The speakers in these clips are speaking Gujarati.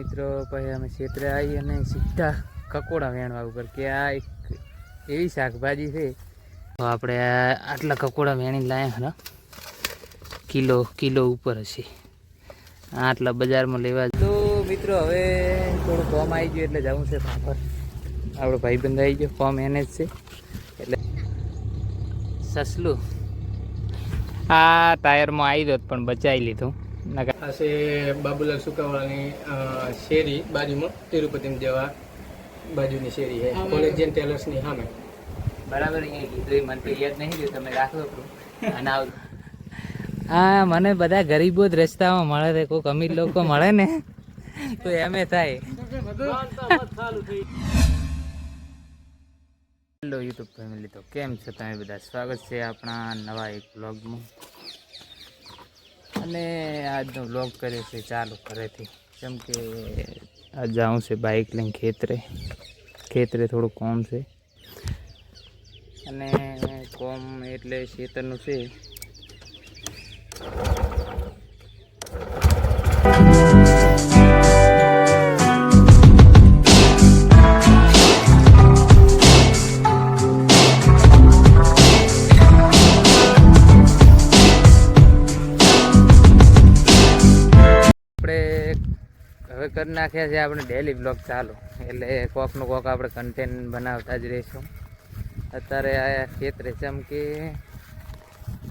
મિત્રો, પછી અમે ક્ષેત્રે આવી અને સીધા કકોડા વેણવા ઉપર, કે આ એક એવી શાકભાજી છે. તો આપણે આટલા કકોડા વેણી લાયા હરા કિલો કિલો ઉપર હશે. આટલા બજારમાં લેવા તો મિત્રો, હવે થોડું ફોર્મ આવી ગયું એટલે જવું છે ફાફર આપણો ભાઈબંધ આવી ગયો ફોર્મ એને જ છે. એટલે સસલું. આ ટાયરમાં આવી ગયો પણ બચાવી લીધું. આ છે બાબુલાલ સુકાવાળાની શેરી બાજુમાં તિરુપતિની જેવા બાજુની શેરી છે. કોલેજિયન ટેલર્સની સામે. બરાબર અહીંયા કીધું મને તો યાદ નહીં રહ્યું તમે રાખો અને આવ. હા મને બધા ગરીબો જ રસ્તામાં મળે છે કોઈક અમીર લોકો મળે ને તો એમે થાય. હેલો યુટ્યુબ ફેમિલી તો કેમ છો તમે બધા? સ્વાગત છે આપણા નવા એક વ્લોગમાં અને આજનો વ્લોગ કર્યો છે ચાલુ ઘરેથી. કેમ કે આજ જાઉં છે બાઇક લઈને ખેતરે. ખેતરે થોડું કોમ છે. અને કોમ એટલે ખેતરનું છે. નાખ્યા છે આપણે ડેલી બ્લોગ ચાલુ. એટલે કોકનું કોક આપણે કન્ટેન્ટ બનાવતા જ રહીશું. અત્યારે આ ખેતરે ચમકી.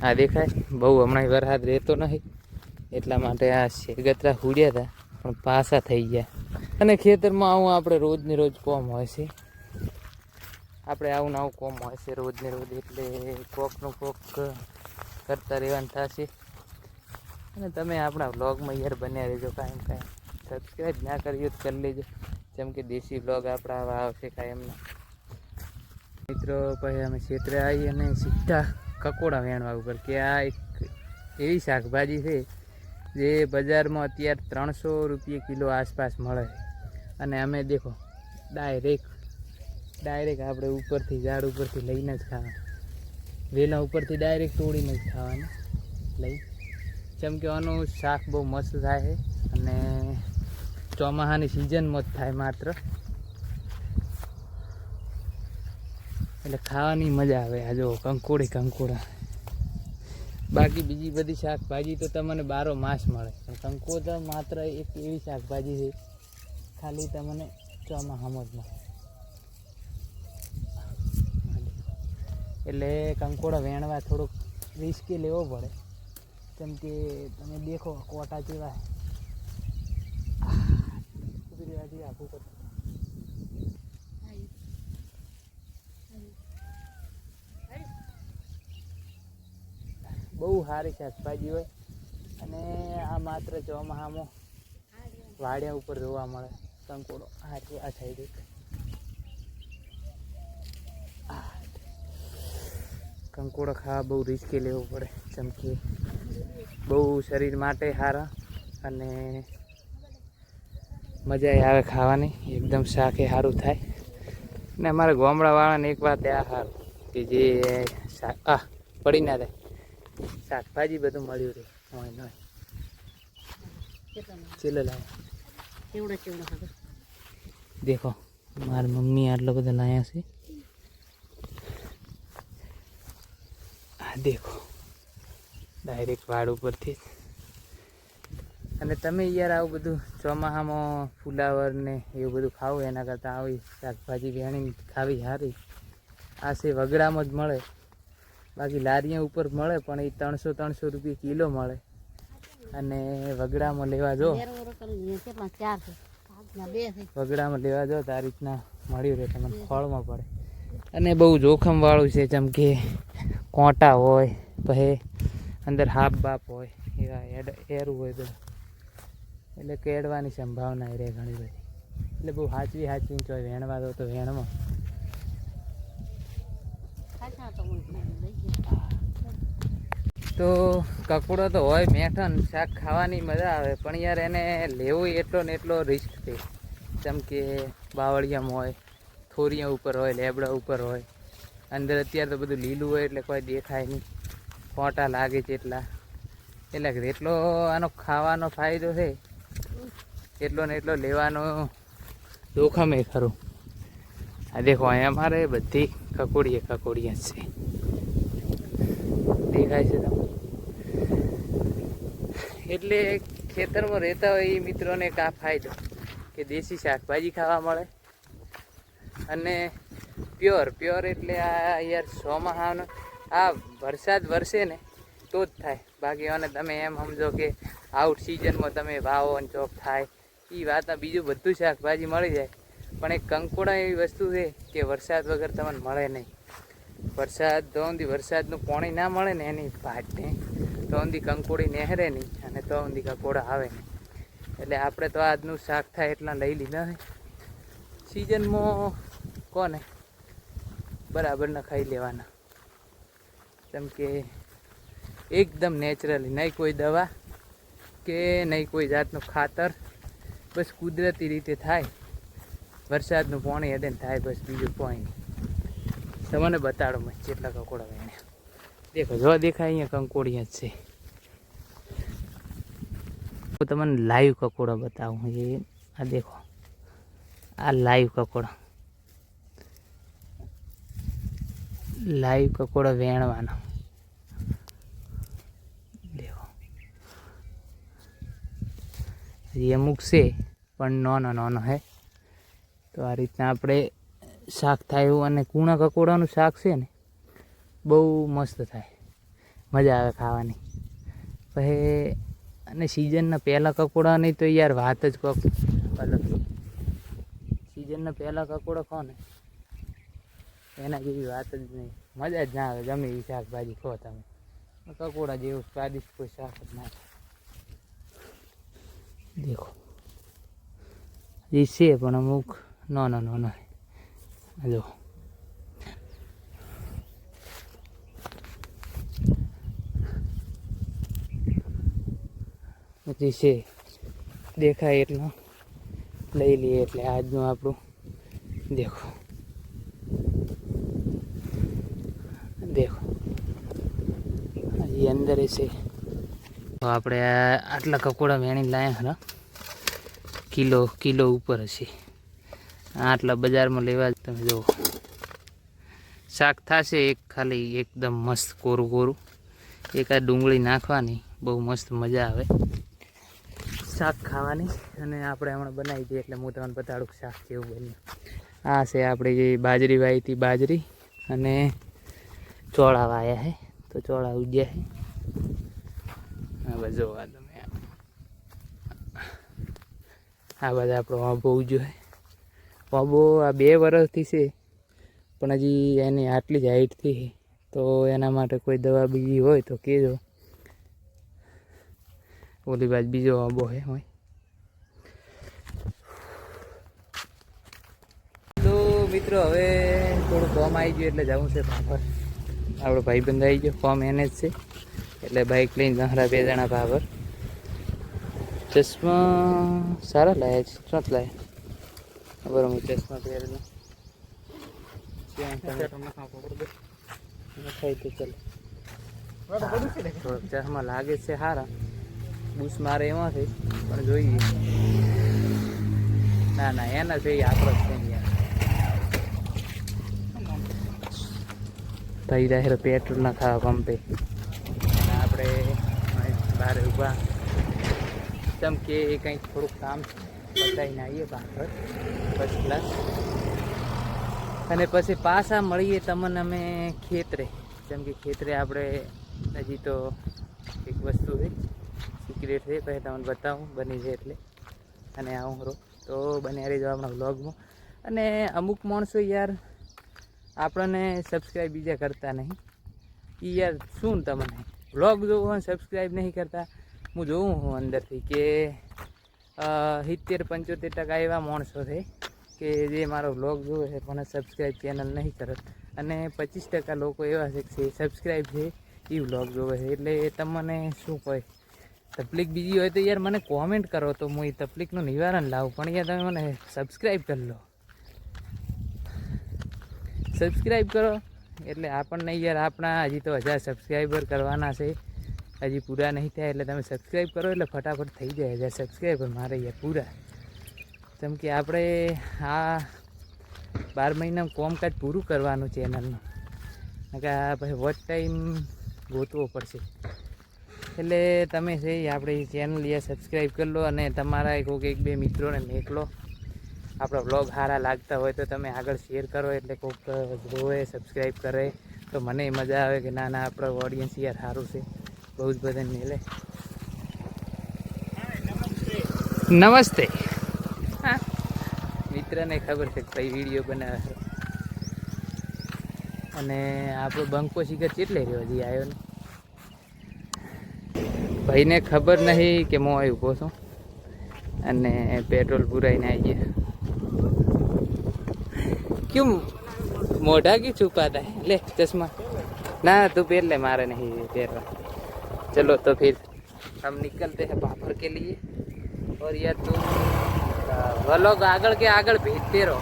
આ દેખાય? બહુ હમણાં વરસાદ રહેતો નથી એટલા માટે આ શેરગતરા હુડ્યા હતા, પણ પાસા થઈ ગયા. અને ખેતરમાં આવું આપણે રોજને રોજ કોમ હોય છે. આપણે આવું ને આવું કોમ હોય છે રોજને રોજ, એટલે કોકનું કોક કરતા રહેવાનું થશે. અને તમે આપણા વ્લોગમાં યાર બન્યા રહેજો કાંઈ કાયમ. સબસ્ક્રાઈબ ના કર્યું તો કરી લેજો. જેમ કે દેશી બ્લોગ આપણા આવા આવશે કાયમના મિત્રો, પછી અમે ક્ષેત્રે આવી અને સીધા કકોડા વેણવા ઉપર, કે આ એક એવી શાકભાજી છે જે બજારમાં અત્યારે ત્રણસો રૂપિયા કિલો આસપાસ મળે છે. અને અમે દેખો ડાયરેક્ટ ડાયરેક્ટ આપણે ઉપરથી, ઝાડ ઉપરથી લઈને જ ખાવાનું. વેલા ઉપરથી ડાયરેક્ટ તોડીને જ ખાવાનું. લઈ. જેમ કે આનું શાક બહુ મસ્ત થાય છે. અને ચોમાસાની સિઝનમાં જ થાય માત્ર. એટલે ખાવાની મજા આવે. આ જો કંકોડી, કંકોડા. બાકી બીજી બધી શાકભાજી તો તમને બારો માસ મળે. પણ કંકોડા માત્ર એક એવી શાકભાજી છે, ખાલી તમને ચોમાસામાં જ મળે. એટલે કંકોડા વેણવા થોડુંક રિસ્કી લેવો પડે. કેમ કે તમે દેખો, કોટા જેવા કુદરતી આખું કરતું બહુ સારી શાકભાજી હોય અને આ માત્ર ચોમાહામાં વાડિયા ઉપર જોવા મળે. કંકોડો છે આ સાઈડ એક. કંકોડો ખાવા બહુ રિસ્કી લેવું પડે. ચમકી બહુ શરીર માટે સારા અને મજા આવે ખાવાની. એકદમ શાકે સારું થાય. ને અમારા ગામડાવાળાને એક વાત આ સારું કે જે શાક આ પડી ના થાય. શાકભાજી બધું મળ્યું રહે હોય નહીં ચેલો લાવે કેવડા કેવડા દેખો મારી મમ્મી આટલો બધો લાયા છે. આ દેખો ડાયરેક્ટ વાડ ઉપરથી. અને તમે યાર આવું બધું ચોમાસામાં ફુલાવર ને એવું બધું ખાવું એના કરતાં આવી શાકભાજી વેણી ખાવી સારી. આ છે વગડામાં જ મળે. બાકી લારીયા ઉપર મળે પણ એ ત્રણસો ત્રણસો રૂપિયા કિલો મળે. અને વગડામાં લેવા જો. વગડામાં લેવા જાઓ તારી આ રીતના મળ્યું રહે તમને ફળમાં પડે. અને બહુ જોખમવાળું છે જેમ કે કોંટા હોય પછી અંદર હાફ બાપ હોય એવા એડ એરું હોય બધું. એટલે કેળવાની સંભાવના રહે ઘણી બધી. એટલે બહુ હાચવી હાચવીને ચોય વેણવા દો તો વેણમાં તો કકડો તો હોય મેઠન શાક ખાવાની મજા આવે પણ યાર એને લેવું એટલો ને એટલો રિસ્ક છે. જેમ કે બાવળિયામ હોય થોરિયા ઉપર હોય લેબડા ઉપર હોય અંદર અત્યારે તો બધું લીલું હોય એટલે કોઈ દેખાય નહીં. ફોટા લાગે છે એટલા એટલે એટલો આનો ખાવાનો ફાયદો છે. એટલો ને એટલો લેવાનો જોખમે ખરું. આ દેખો, અહીંયા મારે બધી કકોડીએ કકોડીએ જ છે. દેખાય છે તમને? એટલે ખેતરમાં રહેતા હોય એ મિત્રોને કા ફાયદો, કે દેશી શાકભાજી ખાવા મળે. અને પ્યોર પ્યોર એટલે આ યાર ચોમાહાનો આ વરસાદ વરસે ને તો જ થાય. બાકી અને તમે એમ સમજો કે આઉટ સિઝનમાં તમે વાવો અને ચોક થાય. એ વાતમાં બીજું બધું શાકભાજી મળી જાય. પણ એક કંકોડા એવી વસ્તુ છે કે વરસાદ વગર તમને મળે નહીં. વરસાદ તો વરસાદનું પાણી ના મળે ને એની ભાટને તો ઊંધી કંકોડી નહેરે નહીં અને તો ઊંધી કંકોડા આવે નહીં. એટલે આપણે તો આજનું શાક થાય એટલા લઈ લીધા છે. સિઝનમાં કોને? બરાબર ન ખાઈ લેવાના. જેમ કે એકદમ નેચરલી નહીં કોઈ દવા કે નહીં કોઈ જાતનું ખાતર. બસ કુદરતી રીતે થાય. વરસાદનું પાણી હેડે થાય બસ બીજું પાણી તમને બતાડો મેં કેટલા કંકોડા વેણ્યા. દેખો જો દેખાય અહીંયા કંકોડિયા જ છે. હું તમને લાઈવ કકોડા બતાવું એ, આ દેખો. આ લાઈવ કકોડા. લાઈવ કકોડા વેણવાના. હજી અમુક છે, પણ નાનો નાનો હે. તો આ રીતના આપણે શાક થાય એવું, અને કૂણા કકોડાનું શાક છે ને, બહુ મસ્ત થાય. મજા આવે ખાવાની. પછી અને સિઝનના પહેલાં કકોડાની તો યાર વાત જ કોક અલગ સિઝનના પહેલાં કકોડા ખો ને એના જેવી વાત જ નહીં. મજા જ ના આવે, ગમે એવી શાકભાજી ખો તમે. કકોડા જેવું સ્વાદિષ્ટ કોઈ શાક જ ના દેખો. એ છે પણ અમુક નાનો નાનો જો. પછી છે, દેખાય એટલો. લઈ લઈએ એટલે આજનું આપણું, દેખો. દેખો. હજી અંદર છે. તો આપણે આટલા કકોડા વેણી લાયા હરા કિલો કિલો ઉપર હશે આટલા બજારમાં લેવા તમે જુઓ. શાક થશે એક ખાલી એકદમ મસ્ત કોરું કોરું. એક આ ડુંગળી નાખવાની, બહુ મસ્ત મજા આવે. શાક ખાવાની અને આપણે હમણાં બનાવી દઈએ એટલે હું તમને બતાડું શાક કેવું બન્યું. આ છે આપણે જે બાજરી વાવી હતી બાજરી અને ચોળા વાયા હે. તો ચોળા ઉગ્યા હે. હવે જોવા તમે આ. બધા આપણો વાંભો હે. આંબો આ બે વર્ષથી છે, પણ હજી એની આટલી જ હાઈટથી તો એના માટે કોઈ દવા બીજી હોય તો કહેજો. ઓલી બાજુ બીજો આંબો છે હોય. તો મિત્રો હવે થોડું ફોર્મ આવી ગયું એટલે જવું છે ભાભર આપણો ભાઈબંધ આવી ગયો ફોર્મ એને જ છે. એટલે બાઇક લઈને ગહરા બે જણા ભાવર ચશ્મા સારા લાયા છે શું લાયા. ખબર હું ચશ્મા પહેરેલા ચશ્મા લાગે છે સારા. બુશ મારે એમાંથી, પણ જોઈએ. ના ના, એના જોઈએ આપણો જ થઈ રહ્યા પેટ્રોલ ના ખાવા પંપે. આપણે બહાર ઊભા. જેમ કે કંઈક થોડુંક કામ પતાવીને આવીએ પાછળ. ફર્સ્ટ ક્લાસ અને પછી પાછા મળીએ તમને અમે ખેતરે. જેમ કે ખેતરે આપણે હજી તો એક વસ્તુ છે. સિક્રેટ છે, પછી તમને બતાવું. બની છે એટલે. અને આવું રહો તો બન્યા રહેજો આપણા વ્લોગમાં અને અમુક માણસો યાર આપણને સબસ્ક્રાઈબ બીજા કરતા નહીં. એ યાર શું તમને? વ્લોગ જોવો સબસ્ક્રાઈબ નહીં કરતા, હું જોઉં હું અંદરથી કે સિત્તેર, પંચોતેર ટકા એવા માણસો છે કે જે મારો વ્લોગ જોવે છે, પણ સબસ્ક્રાઈબ ચેનલ નહીં કરત. અને પચીસ ટકા લોકો એવા છે કે સબસ્ક્રાઈબ છે એ વ્લોગ જોવે છે. એટલે તમને શું કહે? તકલીફ બીજી હોય તો યાર મને કોમેન્ટ કરો તો હું એ તકલીફનું નિવારણ લાવું. પણ યાર તમે મને સબસ્ક્રાઈબ કરી લો. સબસ્ક્રાઈબ કરો. એટલે આપણને યાર આપણા હજી તો હજાર સબસ્ક્રાઈબર કરવાના છે. હજી પૂરા નહીં થાય એટલે તમે સબસ્ક્રાઈબ કરો એટલે ફટાફટ થઈ જાય હજાર સબસ્ક્રાઈબર મારે યાર પૂરા. કેમ કે આપણે આ બાર મહિનામાં કોમકાજ પૂરું કરવાનું ચેનલનું કે પછી વોચ ટાઈમ ગોતવો પડશે. એટલે તમે છે એ ચેનલ એ સબસ્ક્રાઈબ કરી લો અને તમારા કોઈક એક બે મિત્રોને મેકલો. આપણા વ્લોગ સારા લાગતા હોય તો તમે આગળ શેર કરો એટલે કોઈક જોવે સબસ્ક્રાઈબ કરે. તો મને મજા આવે કે ના ના આપણો ઓડિયન્સ યાર સારું છે. બહુ જ બધાને મેલે. નમસ્તે. હા. મિત્રને ખબર છે કઈ વીડિયો બનાવે અને આપણો બંકો શિખર કેટલે રહ્યો હજી આવ્યો ને ભાઈને ખબર નહીં કે હું અહીં ઊભો છું. અને પેટ્રોલ પુરાઈને આવી ગયા. क्यों मोटा क्यों छुपाता है? ले, चश्मा। ना, तू पेर ले, मारे नहीं પહેર चलो तो फिर हम निकलते हैं पापड़ के लिए। और यह तुम लोग आगड़ के आगड़ भेजते रहो।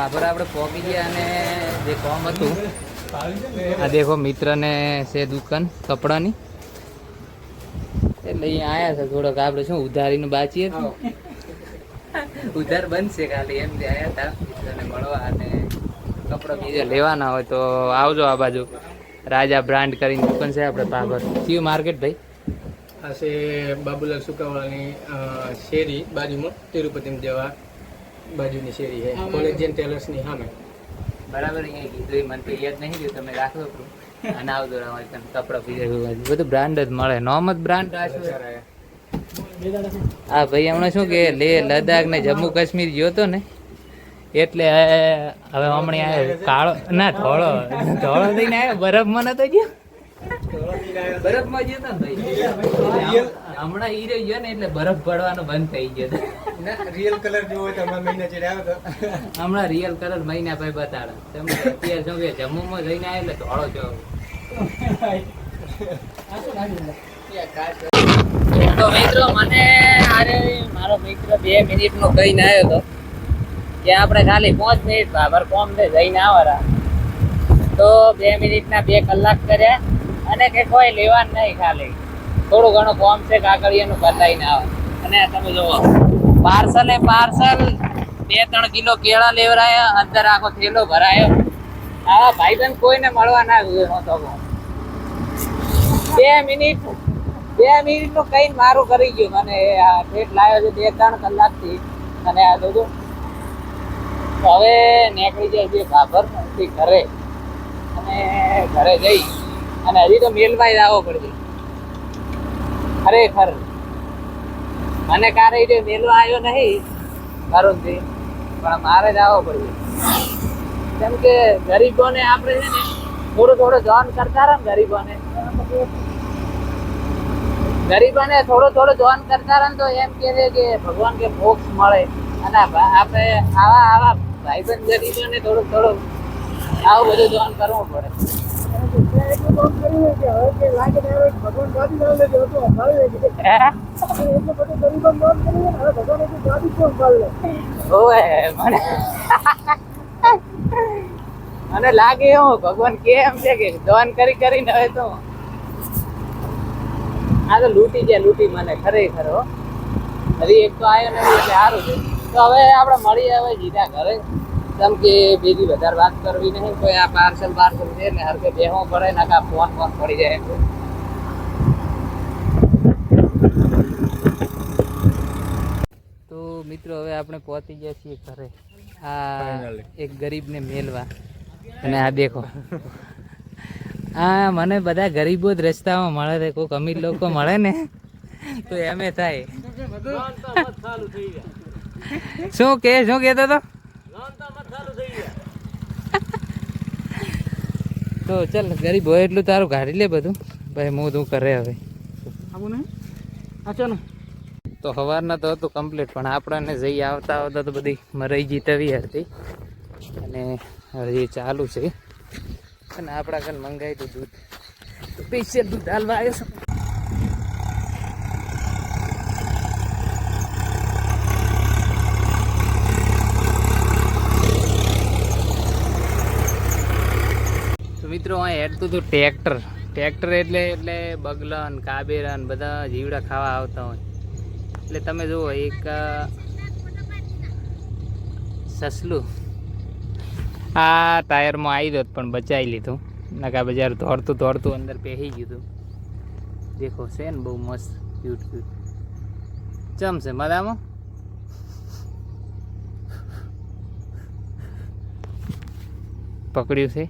બાબર આપણે પહોંચી ગયા અને જે કોમ હતું, આ દેખો મિત્રને છે દુકાન કપડાની. એટલે અહીંયા આવ્યા છે થોડોક આપણે શું ઉધારીને બાચીએ ઉધાર બનશે ખાલી એમ જે આવ્યા હતા મિત્રને મળવા અને કપડા બીજા લેવાના હોય તો આવજો આ બાજુ. રાજા બ્રાન્ડ કરીને દુકાન છે આપણે પાગર કયું માર્કેટ ભાઈ? આ છે બાબુલાલ સુકાવાળાની શેરી બાજુમાં તિરુપતિ જવા બાજુની શેરી છે. કોલેજિયન ટેલર્સની સામે. બરાબર અહીંયા કીધું એ મને તો યાદ નહીં રહ્યું તમે રાખો અને આવજો રવા તમે કપડાં બીજા બધું બ્રાન્ડ જ મળે. નોમ જ બ્રાન્ડ આ ભાઈ હમણાં શું કે લે લદ્દાખ ને જમ્મુ કાશ્મીર ગયો તો ને એટલે હવે હમણાં કાળો ના ધોળો ધોળો થઈને આવ્યો બરફમાં નતો ગયો? બરફમાં ગયો તો ભાઈ? હમણાં ઈ રહ્યો ગયો ને એટલે બરફ પડવાનો બંધ થઈ ગયો. રિયલ કલર જોવો તમે તો મહિના આવ્યો તો. હમણાં રિયલ કલર મહિના ભાઈ બતાડે. તમે અત્યારે શું કે જમ્મુમાં જઈને આવે એટલે ધોળો છો તો મિત્રો, મને આરે મારો મિત્ર બે મિનિટ નો કહીને આવ્યો હતો કે આપણે ખાલી પાંચ મિનિટ બાબર કોમ છે, જઈને આવરા તો બે મિનિટના બે કલાક કર્યા અને કે કોઈ લેવાનું નહીં ખાલી. થોડું ઘણું કોમ છે કાકડિયાનું બતાવીને આવે. અને તમે જુઓ પાર્સલ એ પાર્સલ, બે ત્રણ કિલો કેળા લેવરાયા, અંદર આખો થેલો ભરાયો. આવા ભાઈબંધ કોઈને મળવા ના ગયો હું તો બે મિનિટ બે મિનિટનું કઈ મારું કરી ગયું. મને આ ઠેઠ લાવ્યો છે બે ત્રણ કલાકથી. અને આ બધું. હવે નીકળી જાય છે ભાભરથી ઘરે. અને ઘરે જઈ. અને હજી તો મેલમાં જ આવવો પડશે. ખરેખર. મને કારે જે મેલવા આવ્યો નહીં. વરુણથી પણ મારે જ આવવો પડ્યો. કેમ કે ગરીબોને આપણે છે ને, થોડું થોડું જોન કરતા રહે ગરીબોને. ગરીબોને થોડું થોડું જોન કરતા રહે તો એમ કે કે ભગવાન કે મોક્ષ મળે. અને આપણે આવા આવા ભાઈબંધ ગરીબોને થોડુંક થોડુંક આવું બધું જોન કરવું પડે. મને લાગે એવું ભગવાન કેમ છે કે દોન કરી કરીને હવે તો આ તો લૂંટી છે, લૂંટી મને ખરેખર હો. હજી એક તો આવ્યો નથી, એટલે સારું છે. તો હવે આપણે મળીએ હવે જીતા ઘરે. કેમ કે બીજી વધારે વાત કરવી નહીં કોઈ આ પાર્સલ પાર્સલ છે ને હરકે બેહવું પડે ને કા ફોન ફોન પડી જાય તો મિત્રો હવે આપણે પહોંચી ગયા છીએ ઘરે. આ એક ગરીબને મેલવા. અને આ દેખો. આ મને બધા ગરીબો જ રસ્તામાં મળે છે. કોઈક અમીર લોકો મળે ને તો એમે થાય. શું કે શું કહેતો તો તો ચાલ ગરીબ હોય એટલું તારું ગાડી લે બધું. ભાઈ હું તું કરે હવે. તો સવારના તો હતું કમ્પ્લીટ પણ આપણને જઈ આવતા આવતા તો બધી મરાઈ ગઈ તવી હતી. અને હજી ચાલુ છે. અને આપણા ઘર મંગાવી તો દૂધ. સ્પેશિયલ દૂધ હાલવા આવ્યો છે તો મિત્રો અહીં હેડતું હતું ટ્રેક્ટર. ટ્રેક્ટર એટલે એટલે બગલન, કાબેરન, બધા જીવડા ખાવા આવતા હોય. એટલે તમે જુઓ, એક સસલું. આ ટાયરમાં આવી ગયો પણ બચાવી લીધું. નકા બજાર દોડતું દોડતું અંદર પહેરી ગયું હતું. દેખો, છે ને બહુ મસ્ત ક્યુટ ક્યુટ ચમ છે, મજામાં? પકડ્યું છે?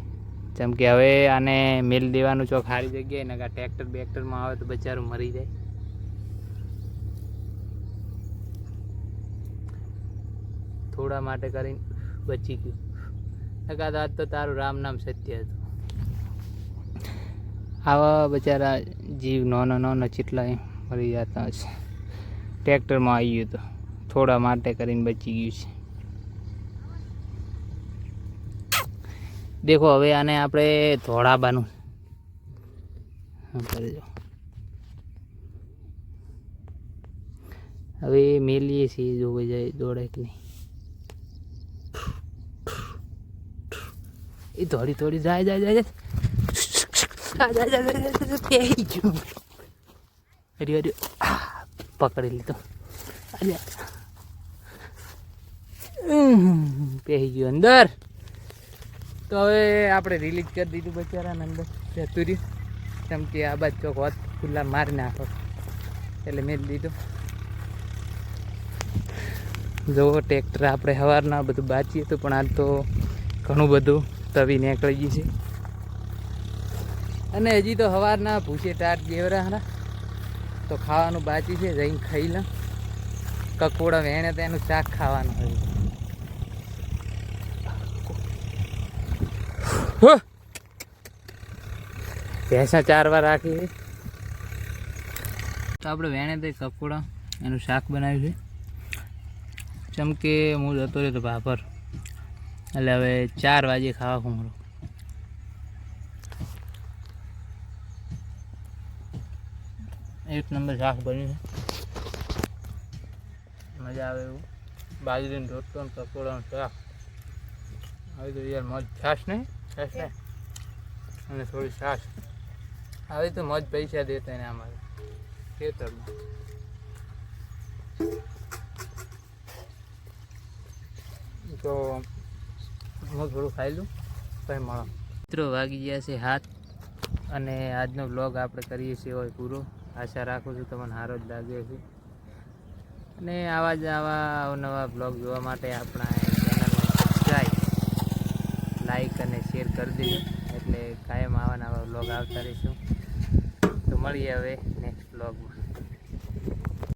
જેમ કે હવે આને મિલ દેવાનું ચોક સારી જગ્યાએ નકા ટ્રેક્ટર બેક્ટરમાં આવે તો બચારું મરી જાય. થોડા માટે કરીને બચી ગયું. નકા આજ તો તારું રામ નામ સત્ય હતું. આવા બચારા જીવ નાનો નાનો ચેટલા મરી જતા હશે. ટ્રેક્ટરમાં આવી ગયું તો થોડા માટે કરીને બચી ગયું છે. દેખો હવે આને આપણે ધોળાબાનું. કરજો કરી હવે મેલીએ છીએ જોવે જાય દોડે કે નહીં. એ થોડી થોડી જાય જાય જાય અરે અરે પકડી લીધો. અરે ઉહ, પેહી ગયું અંદર. તો હવે આપણે રિલીઝ કરી દીધું બચારાને અંદર. જતું રહ્યું કેમ કે આ બાદ ચોક હોત ખુલ્લા મારી નાખો. એટલે મેં દીધું. જુઓ ટ્રેક્ટર આપણે સવારના બધું બાચીએ તો પણ આજ તો ઘણું બધું તવી નીકળી ગઈ છે. અને હજી તો સવારના ભૂસે ટાટ જેવરા તો ખાવાનું બાચી છે, જઈને ખાઈ લ કકોડા વેણે તો એનું શાક ખાવાનું હોય. ભેંસા ચાર વાર રાખી છે. તો આપણે વેણે તે કપોડા એનું શાક બનાવ્યું છે. જેમ કે હું જતો રહ્યો તો ભાપર એટલે હવે ચાર વાગે ખાવા ખુમરો એક નંબર શાક બન્યું છે. મજા આવે એવું. બાજરીનો રોટલો ને કપોડાનું શાક. આવી તો યાર મોજ છાશ નહીં નહીં અને થોડી છાશ. આવી તો મોજ પૈસા દેતા એને અમારે. ખેતરમાં. તો હું થોડું ખાઈ લઉં કંઈ મળો. મિત્રો વાગી ગયા છે હાથ અને આજનો બ્લોગ આપણે કરીએ છીએ હોય પૂરો. આશા રાખું છું તમને સારો જ લાગ્યો છે અને આવા જ આવા અવનવા બ્લોગ જોવા માટે આપણા ચેનલને સબસ્ક્રાઈબ લાઈક અને કરી એટલે કાયમ આવા લોગ આવતા રહીશું. તો મળીએ હવે.